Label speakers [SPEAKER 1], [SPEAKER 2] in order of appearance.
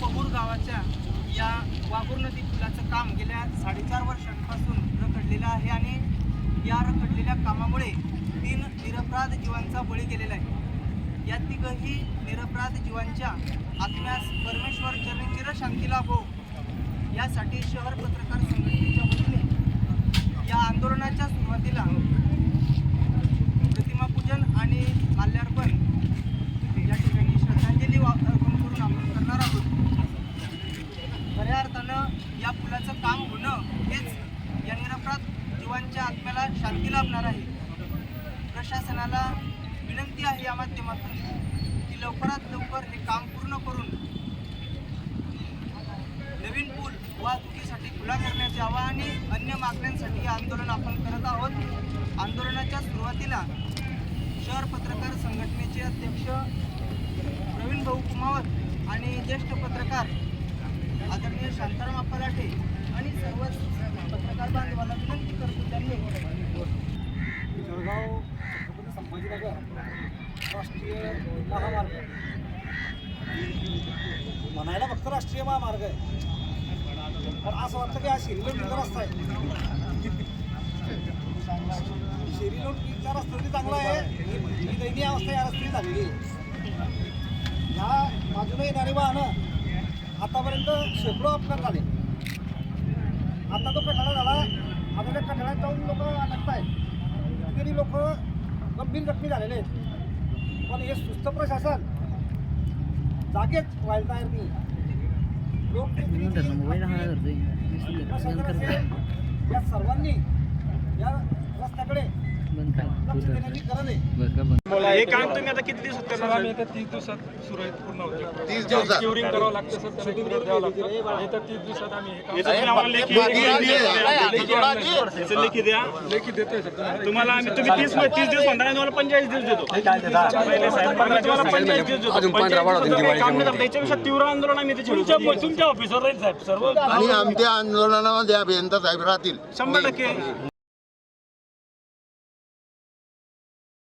[SPEAKER 1] पहूर गावाच्या या वाघूर नदी पुलाचं काम गेल्या साडेचार वर्षांपासून रखडलेलं आहे आणि या रखडलेल्या कामामुळे तीन निरपराध जीवांचा बळी गेलेला आहे. या तिघही निरपराध जीवांच्या आत्म्यास परमेश्वर चरणी चिरशांती लाभो हो. यासाठी शहर पत्रकार संघटनेच्या वतीने या आंदोलनाच्या सुरुवातीला प्रतिमापूजन आणि हेच या निरपराध जीवांच्या आत्म्याला शांती लाभणार आहे. प्रशासनाला विनंती आहे या माध्यमातून की लवकरात लवकर हे काम पूर्ण करून नवीन पूल वाहतुकीसाठी खुला करण्याचे यावा आणि अन्य मागण्यांसाठी हे आंदोलन आपण करत आहोत. आंदोलनाच्या सुरुवातीला शहर पत्रकार संघटनेचे अध्यक्ष प्रवीण भाऊ कुमावत आणि ज्येष्ठ पत्रकार आदरणीय शांताराम अप्पालाठे आणि सर्वच पत्रकार बांधवांना विनंती करतो त्यांनी
[SPEAKER 2] जळगाव छत्रपती संभाजीनगर राष्ट्रीय महामार्ग म्हणायला फक्त राष्ट्रीय महामार्ग आहे पण असं वाटतं की हा शिरीलोटीचा रस्ता आहे शिरीलोटीचा रस्ता तरी चांगला आहे ही दैनीय अवस्था या रस्त्याने झालेली आहे ह्या बाजूने येणारी वाहनं आतापर्यंत शेकडो अपघात झाले आता तो कठाळा झाला आता त्या कठाळ्यात जाऊन लोक अटकत लोक गंभीर जखमी झालेले आहेत. पण हे सुस्त प्रशासन जागेच व्हायला तयार नाही. असेल, या सर्वांनी
[SPEAKER 3] हे काम तुम्ही आता किती दिवसात करणार?
[SPEAKER 4] आम्ही येत्या तीस दिवसात सुरळीत पूर्ण होतो
[SPEAKER 5] तीस दिवसात?
[SPEAKER 4] क्युरिंग करावं लागतं सर त्याला क्युरिंग द्यावं लागतं. येत्या तीस दिवसात आम्ही हे काम-
[SPEAKER 3] याचं तुम्ही आम्हाला लेखी
[SPEAKER 4] लेखी आणलंय.
[SPEAKER 3] याचं लेखी द्या.
[SPEAKER 4] लेखी देतोय सर तुम्हाला.
[SPEAKER 3] तुम्हाला आम्ही तुम्ही तीस तीस दिवस म्हणता तुम्हाला पंचेचाळीस दिवस देतो. पहिले साहेब आम्ही तुम्हाला पंचेचाळीस दिवस देतो. पंचेचाळीस दिवसात काही काम नाही झालं. त्याच्यापेक्षा तीव्र आंदोलन आम्ही त्याची तुमच्या तुमच्या ऑफिसवर राहील साहेब सर्व
[SPEAKER 5] आणि आमच्या आंदोलनामध्ये अभियंता साहेब राहतील.
[SPEAKER 3] शंभर टक्के.